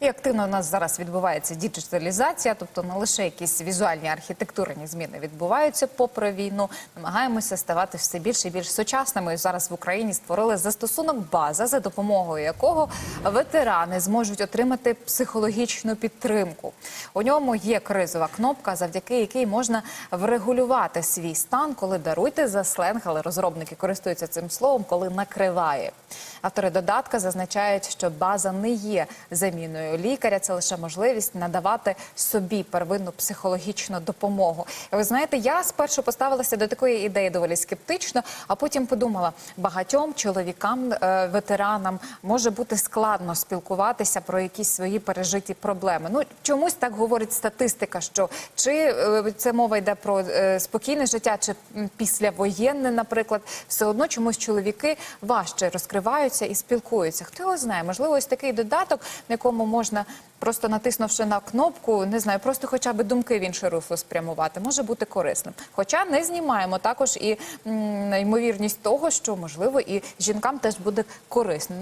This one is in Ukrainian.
І активно у нас зараз відбувається діджиталізація, тобто не лише якісь візуальні архітектурні зміни відбуваються попри війну. Намагаємося ставати все більше і більш сучасними. Зараз в Україні створили застосунок база, за допомогою якого ветерани зможуть отримати психологічну підтримку. У ньому є кризова кнопка, завдяки якій можна врегулювати свій стан, коли даруйте за сленг, але розробники користуються цим словом, коли накриває. Автори додатка зазначають, що база не є заміною лікаря, це лише можливість надавати собі первинну психологічну допомогу. Ви знаєте, я спершу поставилася до такої ідеї доволі скептично, а потім подумала, багатьом чоловікам, е, ветеранам може бути складно спілкуватися про якісь свої пережиті проблеми. Ну чомусь так говорить статистика, що чи е, це мова йде про е, спокійне життя, чи післявоєнне, наприклад, все одно чомусь чоловіки важче розкриваються і спілкуються. Хто його знає? Можливо, ось такий додаток, на якому можна просто натиснувши на кнопку, не знаю, просто хоча б думки в інше русло спрямувати, може бути корисним. Хоча не знімаємо також і м, ймовірність того, що можливо і жінкам теж буде корисним.